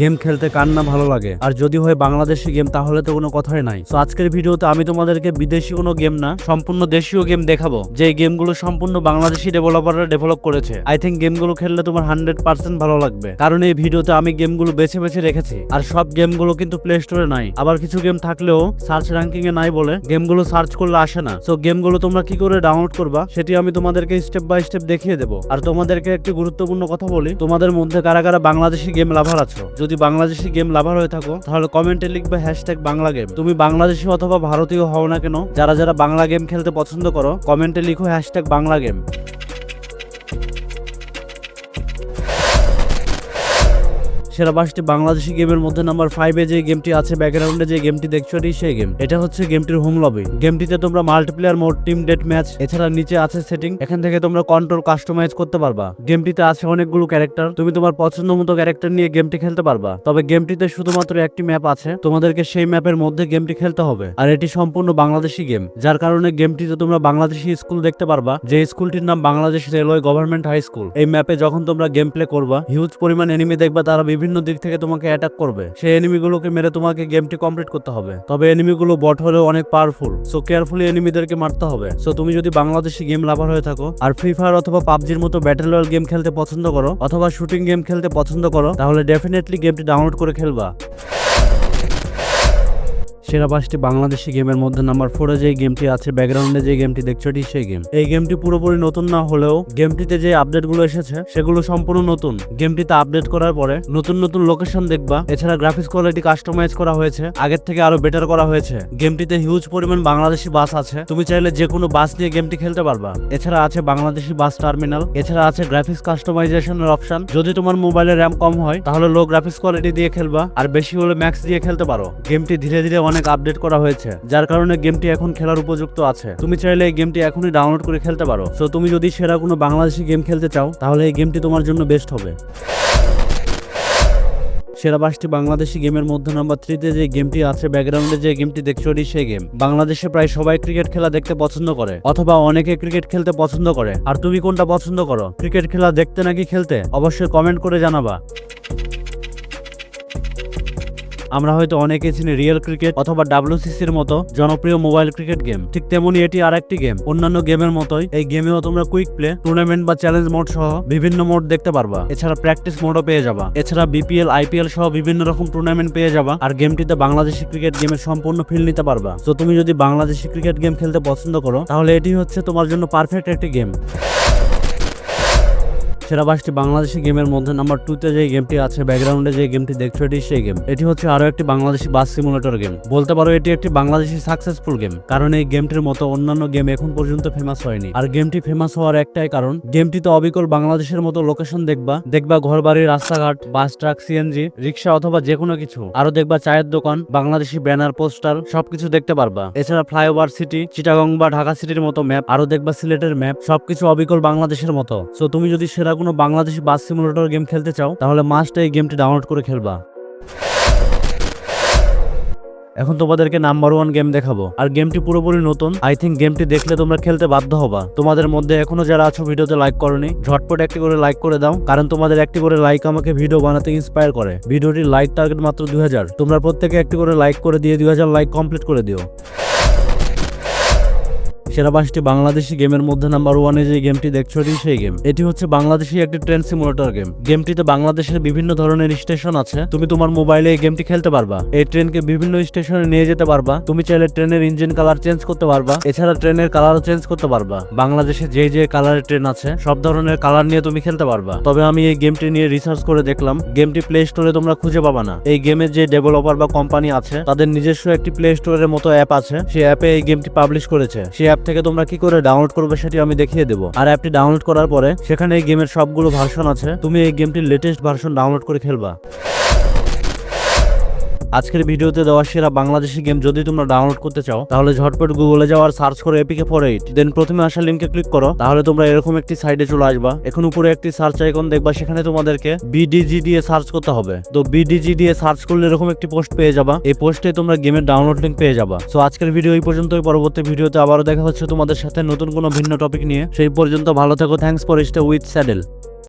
Game খেলতে কার না ভালো লাগে? আর যদি হয় বাংলাদেশি গেম, তাহলে তো কোনো কথাই নাই। তো আজকের ভিডিওতে আমি তোমাদেরকে বিদেশি কোনো গেম না, সম্পূর্ণ দেশীয় গেম দেখাবো। যে গেমগুলো সম্পূর্ণ বাংলাদেশি ডেভেলপাররা ডেভেলপ করেছে। আই থিঙ্ক গেমগুলো খেললে তোমার হান্ড্রেড পার্সেন্ট ভালো লাগবে। কারণ এই ভিডিওতে আমি গেমগুলো বেছে বেছে রেখেছি। আর সব গেমগুলো কিন্তু প্লে স্টোরে নাই। আবার কিছু গেম থাকলেও সার্চ র্যাঙ্কিং এ নাই বলে গেমগুলো সার্চ করলে আসে না। সো গেমগুলো তোমরা কি করে ডাউনলোড করবা, সেটি আমি তোমাদেরকে স্টেপ বাই স্টেপ দেখিয়ে দেবো। আর তোমাদেরকে একটি গুরুত্বপূর্ণ কথা বলি, তোমাদের মধ্যে কারা কারা বাংলাদেশি গেম লাভার আছো? যদি বাংলাদেশি গেম লাভার হয়ে থাকো, তাহলে কমেন্টে লিখবে হ্যাশট্যাগ বাংলা গেম তুমি বাংলাদেশি অথবা ভারতীয় হও না কেন, যারা যারা বাংলা গেম খেলতে পছন্দ করো কমেন্টে লিখো হ্যাশট্যাগ বাংলা গেম সেরা পাঁচটি বাংলাদেশি গেমের মধ্যে নাম্বার ফাইভে যে গেমটি আছে ব্যাকগ্রাউন্ডে যে গেমটি দেখছ এটি সেই গেম এটা হচ্ছে গেমটির হোম লবি গেমটিতে তোমরা multiplayer mode team deathmatch এছাড়া নিচে আছে সেটিং এখান থেকে তোমরা কন্ট্রোল কাস্টমাইজ করতে পারবা। গেমটিতে আছে অনেকগুলো ক্যারেক্টার তুমি তোমার পছন্দ মতো ক্যারেক্টার নিয়ে গেমটি খেলতে পারবা। তবে গেমটিতে শুধুমাত্র একটি ম্যাপ আছে। তোমাদেরকে সেই ম্যাপের মধ্যে গেমটি খেলতে হবে। আর এটি সম্পূর্ণ বাংলাদেশি গেম যার কারণে গেমটিতে তোমরা বাংলাদেশি স্কুল দেখতে পারবা। যে স্কুলটির নাম Bangladesh railway government high school এই ম্যাপে যখন তোমরা গেম প্লে করবা হিউজ পরিমাণ এনিমি দেখবা, তারা বিভিন্ন দিক থেকে তোমাকে অ্যাটাক করবে। সেই এনিমিগুলোকে মেরে তোমাকে গেমটি কমপ্লিট করতে হবে। তবে এনিমিগুলো বট হলেও অনেক পাওয়ারফুল সো কেয়ারফুলি এনিমিদেরকে মারতে হবে। সো তুমি যদি বাংলাদেশি গেম লাভার হয়ে থাকো, আর ফ্রি ফায়ার অথবা পাবজির মতো ব্যাটেল রয়্যাল গেম খেলতে পছন্দ করো, অথবা শুটিং গেম খেলতে পছন্দ করো, তাহলে ডেফিনেটলি গেমটি ডাউনলোড করে খেলবা। সেরা পাঁচটি বাংলাদেশি গেমের মধ্যে নাম্বার ফোরে যে গেমটি আছে ব্যাকগ্রাউন্ডে যে গেমটি দেখছ, এটি সেই গেম এই গেমটি পুরোপুরি নতুন না হলেও গেমটিতে যে আপডেটগুলো এসেছে, সেগুলো সম্পূর্ণ নতুন। গেমটিতে আপডেট করার পরে নতুন নতুন লোকেশন দেখবা। এছাড়া গ্রাফিক্স কোয়ালিটি কাস্টমাইজ করা হয়েছে, আগের থেকে আরও বেটার করা হয়েছে। গেমটিতে হিউজ পরিমাণ বাংলাদেশি বাস আছে। তুমি চাইলে যে কোনো বাস নিয়ে গেমটি খেলতে পারবা। এছাড়া আছে বাংলাদেশি বাস টার্মিনাল এছাড়া আছে গ্রাফিক্স কাস্টমাইজেশনের অপশন যদি তোমার মোবাইলে র্যাম কম হয়, তাহলে লো গ্রাফিক্স কোয়ালিটি দিয়ে খেলবা, আর বেশি হলে ম্যাক্স দিয়ে খেলতে পারো। গেমটি ধীরে ধীরে অনেক আপডেট করা হয়েছে, যার কারণে গেমটি এখন খেলার উপযুক্ত আছে। তুমি চাইলে এই গেমটি এখনই ডাউনলোড করে খেলতে পারো। সো তুমি যদি সেরা কোনো বাংলাদেশি গেম খেলতে চাও, তাহলে এই গেমটি তোমার জন্য বেস্ট হবে। সেরা পাঁচটি বাংলাদেশি গেমের মধ্যে নাম্বার থ্রিতে যে গেমটি আছে ব্যাকগ্রাউন্ডে যে গেমটি দেখছ, এটি সেই গেম বাংলাদেশে প্রায় সবাই ক্রিকেট খেলা দেখতে পছন্দ করে, অথবা অনেকে ক্রিকেট খেলতে পছন্দ করে। আর তুমি কোনটা পছন্দ করো? ক্রিকেট খেলা দেখতে নাকি খেলতে? অবশ্যই কমেন্ট করে জানাবা। আমরা হয়তো অনেকে চিনি রিয়েল ক্রিকেট অথবা ডাব্লিউসিসির মতো জনপ্রিয় মোবাইল ক্রিকেট গেম। ঠিক তেমনি এটি আর একটি গেম। অন্যান্য গেমের মতোই এই গেমেও তোমরা কুইক প্লে, টুর্নামেন্ট বা চ্যালেঞ্জ মোড সহ বিভিন্ন মোড দেখতে পারবা। এছাড়া প্র্যাকটিস মোডও পেয়ে যাবা। এছাড়া বিপিএল, আইপিএল সহ বিভিন্ন রকম টুর্নামেন্ট পেয়ে যাবা আর গেমটিতে বাংলাদেশি ক্রিকেট গেমের সম্পূর্ণ ফিল নিতে পারবা। তো তুমি যদি বাংলাদেশি ক্রিকেট গেম খেলতে পছন্দ করো, তাহলে এটি হচ্ছে তোমার জন্য পারফেক্ট একটি গেম। সেরা পাঁচটি বাংলাদেশি গেমের মধ্যে নাম্বার টুতে যে গেমটি আছে ব্যাকগ্রাউন্ডে যে গেমটি দেখছ, এটি সেই গেম এটি হচ্ছে আরও একটি বাংলাদেশি বাস সিমুলেটর গেম বলতে পারো এটি একটি বাংলাদেশি সাকসেসফুল গেম কারণ এই গেমটির মতো অন্যান্য গেম এখন পর্যন্ত ফেমাস হয়নি। আর গেমটি ফেমাস হওয়ার একটাই কারণ গেমটিতে অবিকল বাংলাদেশের মতো লোকেশন দেখবা। দেখবা ঘর বাড়ি রাস্তাঘাট বাস ট্রাক সিএনজি রিক্সা অথবা যে কোনো কিছু। আরও দেখবা চায়ের দোকান, বাংলাদেশি ব্যানার পোস্টার সবকিছু দেখতে পারবা। এছাড়া ফ্লাইওভার সিটি চিটাগং বা ঢাকা সিটির মতো ম্যাপ আরও দেখবা সিলেটের ম্যাপ সবকিছু অবিকল বাংলাদেশের মতো। সো তুমি যদি সেরা কোনো বাংলাদেশি বাস সিমুলেটর গেম খেলতে চাও, তাহলে মাস্ট এই গেমটি ডাউনলোড করে খেলবা। এখন তোমাদেরকে নাম্বার ওয়ান গেম দেখাবো। আর গেমটি পুরোপুরি নতুন আই থিঙ্ক গেমটি দেখলে তোমরা খেলতে বাধ্য হবা। তোমাদের মধ্যে এখনও যারা আছো ভিডিওতে লাইক করনি, ঝটপট একটি করে লাইক করে দাও, কারণ তোমাদের একটি করে লাইক আমাকে ভিডিও বানাতে ইন্সপায়ার করে। ভিডিওটির লাইক টার্গেট মাত্র দুই হাজার। তোমরা প্রত্যেকে একটি করে লাইক করে দিয়ে দুই হাজার লাইক কমপ্লিট করে দিও। সেরা পাঁচটি বাংলাদেশি গেমের মধ্যে নাম্বার ওয়ানে যে গেমটি দেখছ, এটি সেই গেম। এটি হচ্ছে বাংলাদেশি একটি ট্রেন সিমুলেটর গেম। গেমটিতে বাংলাদেশের বিভিন্ন ধরনের স্টেশন আছে। তুমি তোমার মোবাইলে এই গেমটি খেলতে পারবা। এই ট্রেনকে বিভিন্ন স্টেশনে নিয়ে যেতে পারবা। তুমি চাইলে ট্রেনের ইঞ্জিন কালার চেঞ্জ করতে পারবা। এছাড়া ট্রেনের কালারও চেঞ্জ করতে পারবা। বাংলাদেশে যে যে কালারের ট্রেন আছে, সব ধরনের কালার নিয়ে তুমি খেলতে পারবা। তবে আমি এই গেমটি নিয়ে রিসার্চ করে দেখলাম। গেমটি প্লে স্টোরে তোমরা খুঁজে পাবা না। এই গেমের যে ডেভেলপার বা কোম্পানি আছে, তাদের নিজস্ব একটি প্লে স্টোরের মতো অ্যাপ আছে। সেই অ্যাপে এই গেমটি পাবলিশ করেছে। সেই অ্যাপ থেকে তোমরা কি করে ডাউনলোড করবে সেটি আমি দেখিয়ে দেবো। আর অ্যাপটি ডাউনলোড করার পরে সেখানে এই গেমের সবগুলো ভার্সন আছে। তুমি এই গেমটির লেটেস্ট ভার্সন ডাউনলোড করে খেলবা। আজকের ভিডিওতে দেওয়া সেরা বাংলাদেশি গেম যদি তোমরা ডাউনলোড করতে চাও, তাহলে ঝটপট গুগলে যাওয়ার সার্চ করে এপিকে ফোর এইট দেন প্রথমে আসা লিঙ্কে ক্লিক করো, তাহলে তোমরা এরকম একটি সাইডে চলে আসবা। এখন উপরে একটি সার্চ আইকন দেখবা, সেখানে তোমাদেরকে বিডিজি দিয়ে সার্চ করতে হবে। তো বিডিজি দিয়ে সার্চ করলে এরকম একটি পোস্ট পেয়ে যাবা। এই পোস্টে তোমরা গেমের ডাউনলোড লিঙ্ক পেয়ে যাবা। সো আজকের ভিডিও এই পর্যন্তই। পরবর্তী ভিডিওতে আবারও দেখা হচ্ছে তোমাদের সাথে নতুন কোনো ভিন্ন টপিক নিয়ে। সেই পর্যন্ত ভালো থেকো। Thanks for stay with saddle